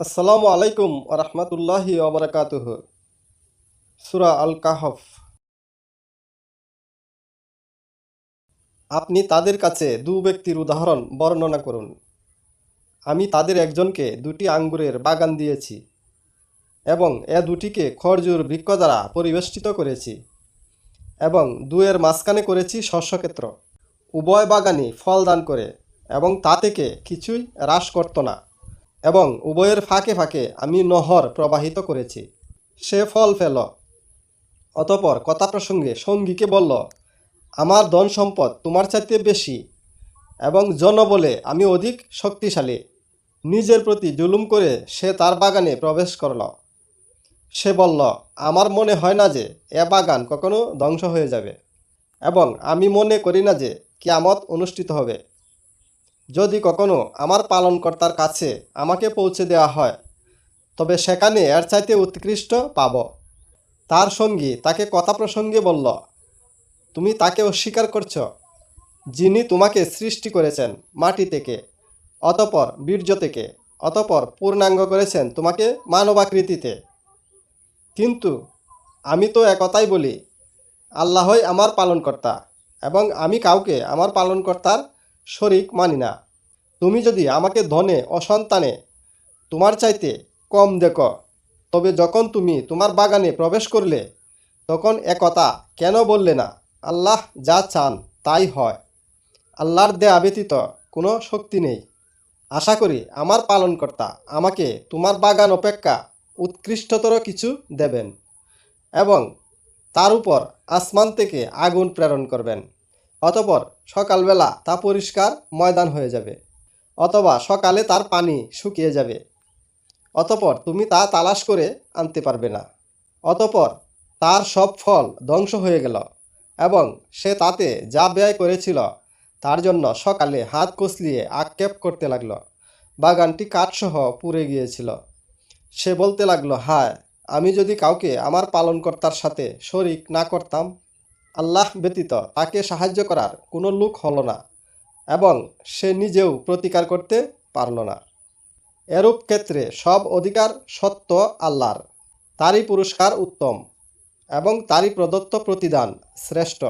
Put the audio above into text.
আসসালামু আলাইকুম রহমতুল্লাহি ওবরাকাতুহ সুরা আল কাহফ আপনি তাদের কাছে দু ব্যক্তির উদাহরণ বর্ণনা করুন। আমি তাদের একজনকে দুটি আঙ্গুরের বাগান দিয়েছি এবং এ দুটিকে খরজুর বৃক্ষ দ্বারা পরিবেষ্টিত করেছি এবং দুয়ের মাঝখানে করেছি শস্যক্ষেত্র। উভয় বাগানই ফল দান করে এবং তা থেকে কিছুই হ্রাস করত না। এবং উভয়ের ফাঁকে ফাঁকে আমি নহর প্রবাহিত করেছি। সে ফল ফেল। অতপর কথা প্রসঙ্গে সঙ্গীকে বলল, আমার ধন সম্পদ তোমার চাইতে বেশি এবং জনবলে আমি অধিক শক্তিশালী। নিজের প্রতি জুলুম করে সে তার বাগানে প্রবেশ করল। সে বলল, আমার মনে হয় না যে এ বাগান কখনো ধ্বংস হয়ে যাবে এবং আমি মনে করি না যে কিয়ামত অনুষ্ঠিত হবে। যদি কখনো আমার পালনকর্তার কাছে আমাকে পৌঁছে দেওয়া হয়, তবে সেখানে এর চাইতে উৎকৃষ্ট পাব। তার সঙ্গী তাকে কথা প্রসঙ্গে বলল, তুমি তাকে অস্বীকার করছ, যিনি তোমাকে সৃষ্টি করেছেন মাটি থেকে, অতপর বীর্য থেকে, অতপর পূর্ণাঙ্গ করেছেন তোমাকে মানবাকৃতিতে। কিন্তু আমি তো একথাই বলি, আল্লাহই আমার পালনকর্তা এবং আমি কাউকে আমার পালনকর্তার শরিক মানি না। তুমি যদি আমাকে ধনে অসন্তানে তোমার চাইতে কম দেখো, তবে যখন তুমি তোমার বাগানে প্রবেশ করলে, তখন একথা কেন বললে না? আল্লাহ যা চান তাই হয়। আল্লাহর দেয়া ব্যতীত কোনো শক্তি নেই। আশা করি আমার পালনকর্তা আমাকে তোমার বাগান অপেক্ষা উৎকৃষ্টতর কিছু দেবেন এবং তার উপর আসমান থেকে আগুন প্রেরণ করবেন। অতপর সকালবেলা তা পরিষ্কার ময়দান হয়ে যাবে, অথবা সকালে তার পানি শুকিয়ে যাবে। অতপর তুমি তা তালাশ করে আনতে পারবে না। অতপর তার সব ফল ধ্বংস হয়ে গেল, এবং সে তাতে যা ব্যয় করেছিল তার জন্য সকালে হাত কসলিয়ে আক্ষেপ করতে লাগল। বাগানটি কাঠসহ পুড়ে গিয়েছিল। সে বলতে লাগল, হায়, আমি যদি কাউকে আমার পালনকর্তার সাথে শরিক না করতাম আল্লাহ ব্যতীত তাকে সাহায্য করার কোনো লোক হল না এবং সে নিজেও প্রতিকার করতে পারল না। এরূপ ক্ষেত্রে সব অধিকার সত্য আল্লাহর, তারই পুরস্কার উত্তম এবং তারই প্রদত্ত প্রতিদান শ্রেষ্ঠ।